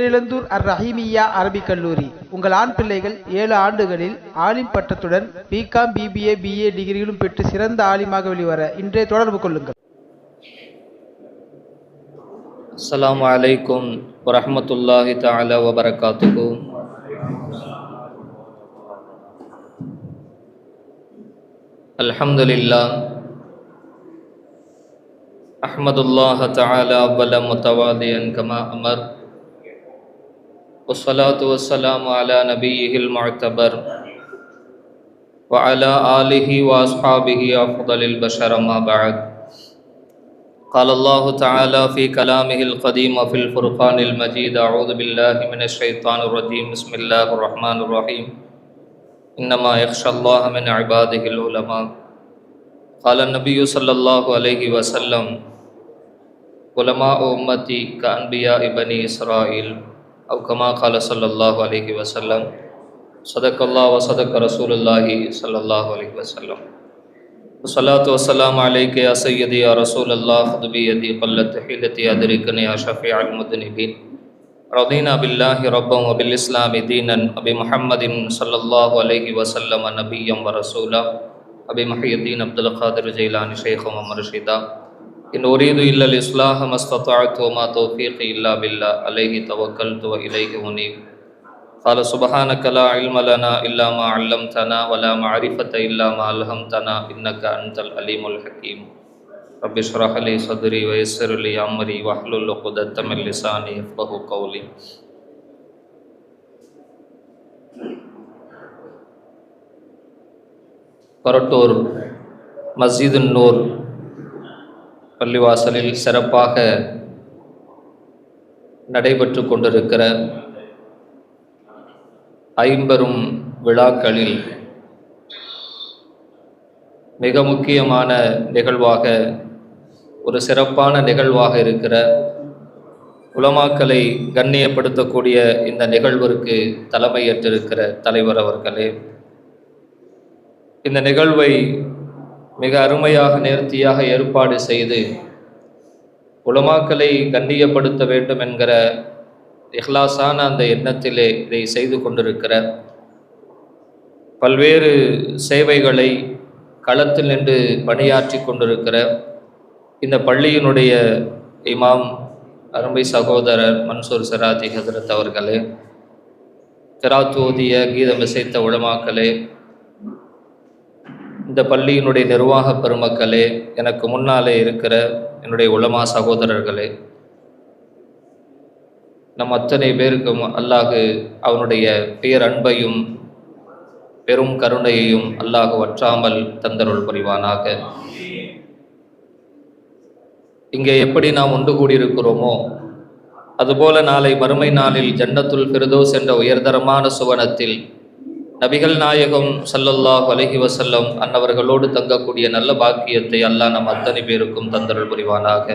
பேரிழந்தூர் அர் ரஹீமியா அரபிக் கல்லூரி. உங்கள் ஆண் பிள்ளைகள் ஏழு ஆண்டுகளில் ஆலிம் பட்டத்துடன் பிகாம் பிபிஏ பிஏ டிகிரிகளும் பெற்று சிறந்த ஆலிமாக வெளிவர இன்றைய தொடர்பு கொள்ளுங்கள். அஸ்லாம் வலைக்கும் வரமத்துல்லாஹி தாலா வபரகாத்துக்கு அல்ஹம்துலில்லா அஹமதுல்லாஹ தாலா வல முத்தவாதியன் கமா அமர். والصلاة والسلام على نبيه المعتبر وعلى آله وأصحابه أفضل البشر ما بعد. قال الله تعالى في كلامه القديم وفي الفرقان المجيد أعوذ بالله من الشيطان الرجيم. بسم الله الرحمن الرحيم. إنما يخشى الله من عباده العلماء. قال النبي صلى الله عليه وسلم علماء أمتي كأنبياء بني إسرائيل. أو كما قال صلى الله عليه وسلم صدق الله وصدق رسول الله صلى الله عليه وسلم. والصلاة والسلام عليك يا سيدي يا رسول الله خذ بيدي قلت حيلتي أدركني يا شفيع المذنبين. رضينا بالله ربا وبالإسلام دينا وبمحمد صلى الله عليه وسلم نبيا ورسولا. أبي محي الدين عبد القادر جيلاني شيخا ومرشدا. إن أريد إلا الإصلاح ما استطعت وما توفيقي إلا بالله عليه توكلت وإليه أنيب قال سبحانك لا علم لنا إلا ما علمتنا ولا معرفة إلا ما ألهمتنا إنك أنت العليم الحكيم رب اشرح لي صدري ويسر لي أمري واحلل عقدة من لساني يفقهوا قولي கொரட்டூர் மஸ்ஜிது நூர் பள்ளிவாசலில் சிறப்பாக நடைபெற்று கொண்டிருக்கிற ஐம்பெரும் விழாக்களில் மிக முக்கியமான நிகழ்வாக ஒரு சிறப்பான நிகழ்வாக இருக்கிற உலமாக்களை கண்ணியப்படுத்தக்கூடிய இந்த நிகழ்விற்கு தலைமையேற்றிருக்கிற தலைவர் அவர்களே இந்த நிகழ்வை மிக அருமையாக நேர்த்தியாக ஏற்பாடு செய்து உலமாக்களை கண்டியப்படுத்த வேண்டும் என்கிற இஹ்லாஸான அந்த எண்ணத்திலே இதை செய்து கொண்டிருக்கிற பல்வேறு சேவைகளை களத்தில் நின்று பணியாற்றி கொண்டிருக்கிற இந்த பள்ளியினுடைய இமாம் அருமை சகோதரர் மன்சூர் சராதி ஹசரத் அவர்களே கிராத் கீதம் இசைத்த உளமாக்களே இந்த பள்ளியினுடைய நிர்வாக பெருமக்களே எனக்கு முன்னாலே இருக்கிற என்னுடைய உளமா சகோதரர்களே நம் அத்தனை பேருக்கும் அல்லாஹு அவனுடைய பேரன்பையும் பெரும் கருணையையும் அல்லாஹு வற்றாமல் தந்தருள் புரிவானாக. இங்கே எப்படி நாம் ஒன்று கூடியிருக்கிறோமோ அதுபோல நாளை மறுமை நாளில் ஜன்னத்துல் பிரதோஸ் என்ற உயர்தரமான சுவனத்தில் நபிகள் நாயகம் சல்லல்லாஹ் அலஹி வசல்லம் அன்னவர்களோடு தங்கக்கூடிய நல்ல பாக்கியத்தை அல்லாஹ் நம் அத்தனை பேருக்கும் தந்தருள் புரிவானாக.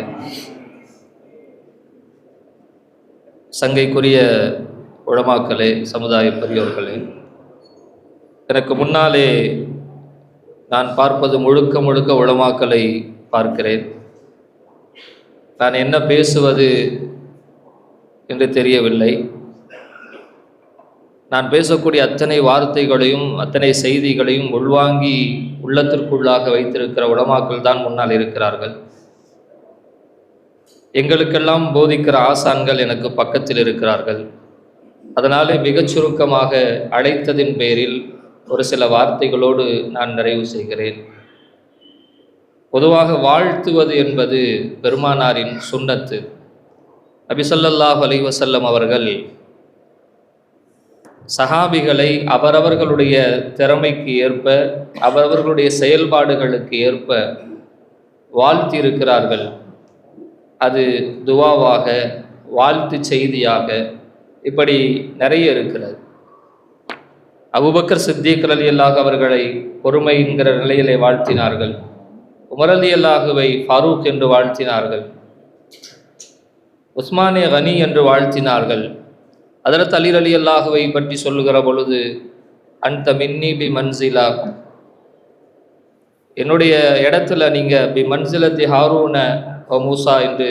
சங்கைக்குரிய உளமாக்களே சமுதாய பெரியோர்களே எனக்கு முன்னாலே நான் பார்ப்பது முழுக்க முழுக்க உளமாக்களை பார்க்கிறேன். நான் என்ன பேசுவது என்று தெரியவில்லை. நான் பேசக்கூடிய அத்தனை வார்த்தைகளையும் அத்தனை செய்திகளையும் உள்வாங்கி உள்ளத்திற்குள்ளாக வைத்திருக்கிற உளமாக்கள் தான் முன்னால் இருக்கிறார்கள். எங்களுக்கெல்லாம் போதிக்கிற ஆசான்கள் எனக்கு பக்கத்தில் இருக்கிறார்கள். அதனாலே மிகச் சுருக்கமாக அழைத்ததின் பேரில் ஒரு சில வார்த்தைகளோடு நான் நிறைவு செய்கிறேன். பொதுவாக வாழ்த்துவது என்பது பெருமானாரின் சுண்ணத்து. நபிசல்லாஹ் அலைவசல்லம் அவர்கள் சஹாபிகளை அவரவர்களுடைய திறமைக்கு ஏற்ப அவரவர்களுடைய செயல்பாடுகளுக்கு ஏற்ப வாழ்த்தி இருக்கிறார்கள் அது துவாவாக வாழ்த்து செய்தியாக இப்படி நிறைய இருக்கிறது. அபுபக்கர் சித்திக் அலி அல்லாஹ் அவர்களை பொறுமை என்கிற நிலையிலே வாழ்த்தினார்கள். உமரலி அல்லாஹுவை ஃபாரூக் என்று வாழ்த்தினார்கள். உஸ்மானே கனி என்று வாழ்த்தினார்கள். அதில் அலி அலி அல்லாஹுவை பற்றி சொல்லுகிற பொழுது அந்த மின்னி பி மன்சிலா. என்னுடைய இடத்துல நீங்கள் பி மன்சிலத்தி ஹாரூன ஓ மூசா என்று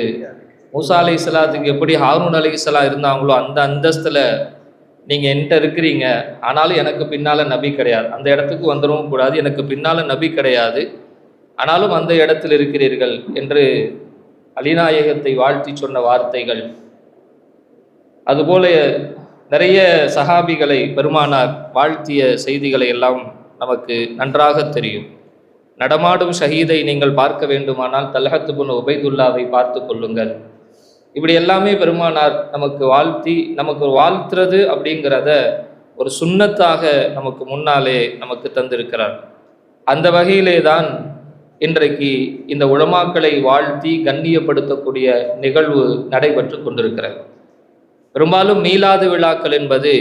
மூசா அலி இஸ்லாத்துக்கு எப்படி ஹாரூன் அலி இஸ்லாம் இருந்தாங்களோ அந்த அந்தஸ்தில் நீங்கள் என்கிட்ட இருக்கிறீங்க. ஆனாலும் எனக்கு பின்னால் நபி கிடையாது. அந்த இடத்துக்கு வந்துடவும் கூடாது. எனக்கு பின்னால் நபி கிடையாது. ஆனாலும் அந்த இடத்தில் இருக்கிறீர்கள் என்று அலிநாயகத்தை வாழ்த்தி சொன்ன வார்த்தைகள். அதுபோல நிறைய சஹாபிகளை பெருமானார் வாழ்த்திய செய்திகளை எல்லாம் நமக்கு நன்றாக தெரியும். நடமாடும் ஷஹீதை நீங்கள் பார்க்க வேண்டுமானால் தல்ஹத்து புன் உபைதுல்லாவை பார்த்து கொள்ளுங்கள். இப்படி எல்லாமே பெருமானார் நமக்கு வாழ்த்தி நமக்கு வாழ்த்துறது அப்படிங்கிறத ஒரு சுண்ணத்தாக நமக்கு முன்னாலே நமக்கு தந்திருக்கிறார். அந்த வகையிலே தான் இன்றைக்கு இந்த உளமாக்களை வாழ்த்தி கண்ணியப்படுத்தக்கூடிய நிகழ்வு நடைபெற்று கொண்டிருக்கிறது. பெரும்பாலும் மீலாது விழாக்கள் என்பது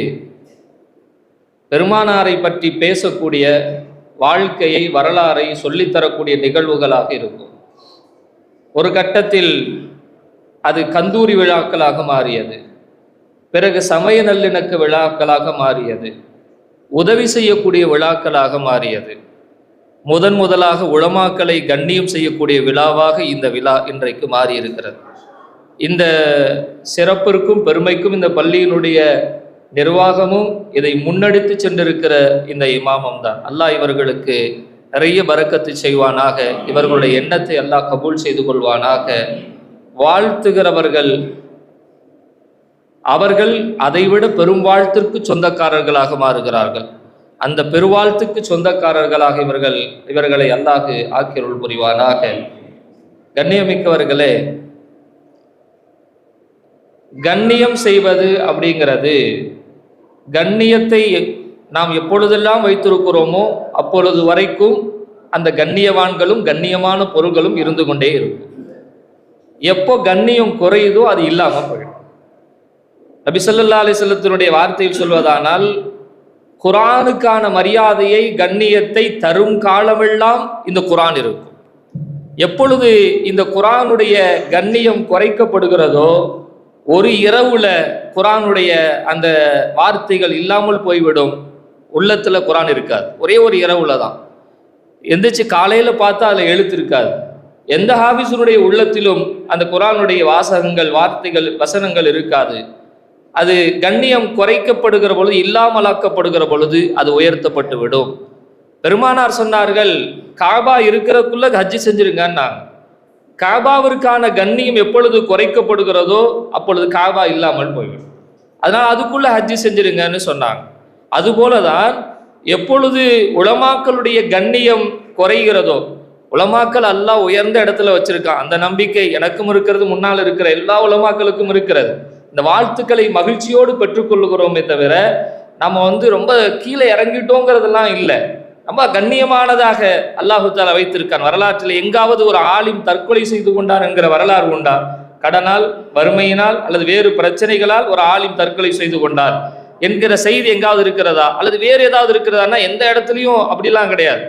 பெருமானாரை பற்றி பேசக்கூடிய வாழ்க்கையை வரலாறை சொல்லித்தரக்கூடிய நிகழ்வுகளாக இருக்கும். ஒரு கட்டத்தில் அது கந்தூரி விழாக்களாக மாறியது. பிறகு சமய நல்லிணக்க விழாக்களாக மாறியது. உதவி செய்யக்கூடிய விழாக்களாக மாறியது. முதன் முதலாக உளமாக்களை கண்ணியம் செய்யக்கூடிய விழாவாக இந்த விழா இன்றைக்கு மாறியிருக்கிறது. இந்த சிறப்பிற்கும் பெருமைக்கும் இந்த பள்ளியினுடைய நிர்வாகமும் இதை முன்னெடுத்து சென்றிருக்கிற இந்த இமாமம் தான் அல்லாஹ் இவர்களுக்கு நிறைய பறக்கத்து செய்வானாக இவர்களுடைய எண்ணத்தை எல்லாம் கபூல் செய்து கொள்வானாக. வாழ்த்துகிறவர்கள் அவர்கள் அதைவிட பெரும் வாழ்த்திற்கு சொந்தக்காரர்களாக மாறுகிறார்கள். அந்த பெருவாழ்த்துக்கு சொந்தக்காரர்களாக இவர்கள் இவர்களை அல்லாஹு ஆக்கியருள் புரிவானாக. கண்ணியமிக்கவர்களே கண்ணியம் செய்வது அப்படிங்கிறது. கண்ணியத்தை நாம் எப்பொழுதெல்லாம் வைத்திருக்கிறோமோ அப்பொழுது வரைக்கும் அந்த கண்ணியவான்களும் கண்ணியமான பொருள்களும் இருந்து கொண்டே இருக்கும். எப்போ கண்ணியம் குறையுதோ அது இல்லாமல் போயிடும். நபிசல்லா அலிசல்லத்தினுடைய வார்த்தையில் சொல்வதானால் குரானுக்கான மரியாதையை கண்ணியத்தை தரும் காலமெல்லாம் இந்த குரான் இருக்கும். எப்பொழுது இந்த குரானுடைய கண்ணியம் குறைக்கப்படுகிறதோ ஒரு இரவுல குரானுடைய அந்த வார்த்தைகள் இல்லாமல் போய்விடும். உள்ளத்துல குரான் இருக்காது. ஒரே ஒரு இரவுல தான். எந்திரிச்சு காலையில பார்த்தா அதில் எழுத்து இருக்காது. எந்த ஹாபிஸுடைய உள்ளத்திலும் அந்த குரானுடைய வாசகங்கள் வார்த்தைகள் வசனங்கள் இருக்காது. அது கண்ணியம் குறைக்கப்படுகிற பொழுது இல்லாமலாக்கப்படுகிற பொழுது அது உயர்த்தப்பட்டு விடும் பெருமானார் சொன்னார்கள் காபா இருக்கிறதுக்குள்ள ஹஜ்ஜி செஞ்சிருங்கன்னாங்க. காபாவிற்கான கண்ணியம் எப்பொழுது குறைக்கப்படுகிறதோ அப்பொழுது காபா இல்லாமல் போய்விடும். அதனால் அதுக்குள்ள ஹஜ்ஜி செஞ்சிருங்கன்னு சொன்னாங்க. அதுபோல தான் எப்பொழுது உலமாக்களுடைய கண்ணியம் குறைகிறதோ உலமாக்கள் அல்லாஹ் உயர்ந்த இடத்துல வச்சிருக்கான். அந்த நம்பிக்கை எனக்கும் இருக்கிறது முன்னால் இருக்கிற எல்லா உலமாக்களுக்கும் இருக்கிறது. இந்த வாழ்த்துக்களை மகிழ்ச்சியோடு பெற்றுக்கொள்கிறோமே தவிர நம்ம வந்து ரொம்ப கீழே இறங்கிட்டோங்கிறதெல்லாம் இல்லை. ரொம்ப கண்ணியமானதாக அல்லாஹு தாலா வைத்திருக்கான். வரலாற்றில் எங்காவது ஒரு ஆலிம் தற்கொலை செய்து கொண்டார் என்கிற வரலாறு உண்டா? கடனால் வறுமையினால் அல்லது வேறு பிரச்சனைகளால் ஒரு ஆலிம் தற்கொலை செய்து கொண்டார் என்கிற செய்தி எங்காவது இருக்கிறதா? அல்லது வேறு ஏதாவது இருக்கிறதான்னா எந்த இடத்துலையும் அப்படிலாம் கிடையாது.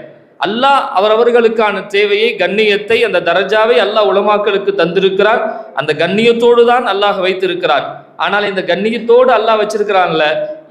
அல்லாஹ் அவரவர்களுக்கான தேவையை கண்ணியத்தை அந்த தரஜாவை அல்லாஹ் உலமாக்களுக்கு தந்திருக்கிறார் அந்த கண்ணியத்தோடு தான் அல்லாஹ் வைத்திருக்கிறார் ஆனால் இந்த கண்ணியத்தோடு அல்லாஹ் வச்சிருக்கிறான்ல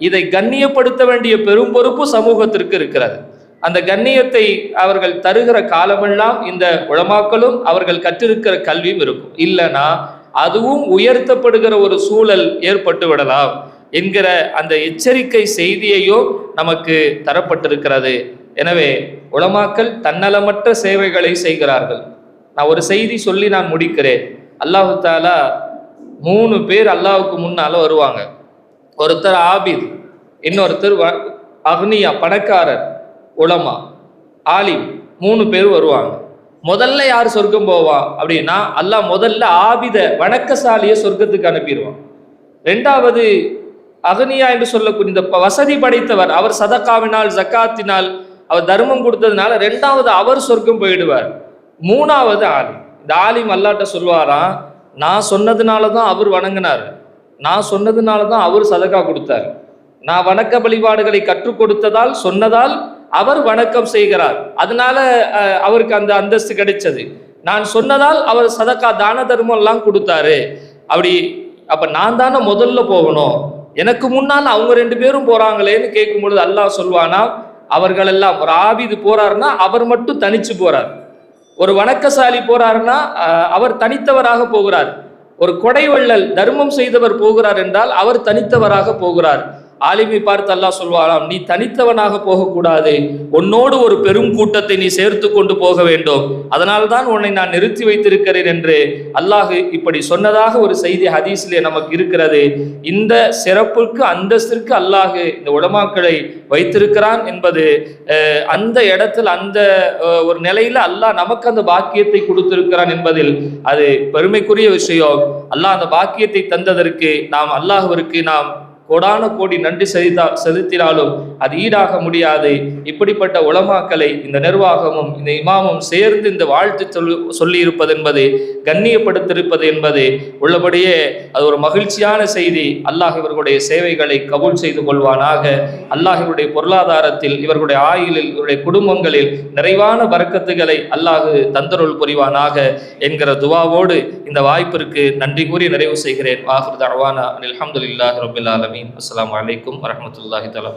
இதை கண்ணியப்படுத்த வேண்டிய பெரும் பொறுப்பு சமூகத்திற்கு இருக்கிறது. அந்த கண்ணியத்தை அவர்கள் தருகிற காலமெல்லாம் இந்த உளமாக்கலும் அவர்கள் கற்றிருக்கிற கல்வியும் இருக்கும். இல்லைன்னா அதுவும் உயர்த்தப்படுகிற ஒரு சூழல் ஏற்பட்டு விடலாம் என்கிற அந்த எச்சரிக்கை செய்தியையும் நமக்கு தரப்பட்டிருக்கிறது. எனவே உலமாக்கள் தன்னலமற்ற சேவைகளை செய்கிறார்கள். நான் ஒரு செய்தி சொல்லி நான் முடிக்கிறேன். அல்லாஹு தாலா மூணு பேர் அல்லாஹுக்கு முன்னால வருவாங்க. ஒருத்தர் ஆபித் இன்னொருத்தர் வ- அக்னியா பணக்காரர். உலமா ஆலிம் மூணு பேர் வருவாங்க. முதல்ல யார் சொர்க்கம் போவா அப்படின்னா அல்லாஹ் முதல்ல ஆபித வணக்கசாலியை சொர்க்கத்துக்கு அனுப்பிடுவான். ரெண்டாவது அகனியா என்று சொல்லக்கூடிய இந்த ப- வசதி படைத்தவர் அவர் சதக்காவினால் ஜக்காத்தினால் அவர் தர்மம் கொடுத்ததுனால ரெண்டாவது அவர் சொர்க்கம் போயிடுவார். மூணாவது ஆலிம். இந்த ஆலிம் அல்லாட்ட சொல்வாராம் நான் சொன்னதுனால தான் அவர் வணங்கினார். நான் சொன்னதுனால தான் அவர் சதக்கா கொடுத்தார். நான் வணக்க வழிபாடுகளை கற்றுக் கொடுத்ததால் சொன்னதால் அவர் வணக்கம் செய்கிறார். அதனால அவருக்கு அந்த அந்தஸ்து கிடைச்சது. நான் சொன்னதால் அவர் சதக்கா தான தர்மம் எல்லாம் கொடுத்தாரு. அப்படி அப்ப நான் தானே முதல்ல போகணும். எனக்கு முன்னால் அவங்க ரெண்டு பேரும் போறாங்களேன்னு கேட்கும் பொழுது அல்லாஹ் சொல்வானா அவர்கள் எல்லாம் ஒரு ஆபிது போறாருன்னா அவர் மட்டும் தனிச்சு போறார். ஒரு வணக்கசாலி போறாருன்னா அவர் தனித்தவராக போகிறார். ஒரு கொடை வள்ளல் தர்மம் செய்தவர் போகிறார் என்றால் அவர் தனித்தவராக போகிறார். ஆலிமை பார்த்து அல்லாஹ் சொல்வாராம் நீ தனித்தவனாக போகக்கூடாது. உன்னோடு ஒரு பெரும் கூட்டத்தை நீ சேர்த்து கொண்டு போக வேண்டும். அதனால் தான் உன்னை நான் நிறுத்தி வைத்திருக்கிறேன் என்று அல்லாஹ் இப்படி சொன்னதாக ஒரு செய்தி ஹதீஸ்லே நமக்கு இருக்கிறது. இந்த சிறப்புக்கு அந்தஸ்திற்கு அல்லாஹ் இந்த உடமாக்களை வைத்திருக்கிறான் என்பது அந்த இடத்தில் அந்த ஒரு நிலையில அல்லாஹ் நமக்கு அந்த பாக்கியத்தை கொடுத்திருக்கிறான் என்பதில் அது பெருமைக்குரிய விஷயம். அல்லாஹ் அந்த பாக்கியத்தை தந்ததற்கு நாம் அல்லாஹ்விற்கு நாம் கோடான கோடி நன்றி செலுத்தா செலுத்தினாலும் அது ஈடாக முடியாது. இப்படிப்பட்ட உளமாக்களை இந்த நிர்வாகமும் இந்த இமாமும் சேர்ந்து இந்த வாழ்த்து சொல்லி சொல்லியிருப்பது என்பது கண்ணியப்படுத்திருப்பது என்பது உள்ளபடியே அது ஒரு மகிழ்ச்சியான செய்தி. அல்லாஹ் இவர்களுடைய சேவைகளை கபூல் செய்து கொள்வானாக. அல்லாஹ் இவருடைய பொருளாதாரத்தில் இவர்களுடைய ஆயுளில் இவருடைய குடும்பங்களில் நிறைவான வரக்கத்துகளை அல்லாஹ் தந்தருள் புரிவானாக என்கிற துவாவோடு இந்த வாய்ப்பிற்கு நன்றி கூறி நிறைவு செய்கிறேன். வாஹர் தரவானா அலமதுல்லாஹ் ரபில் அஸ்லாம் வலைக்கம் வரமத்துல்லாஹி தலா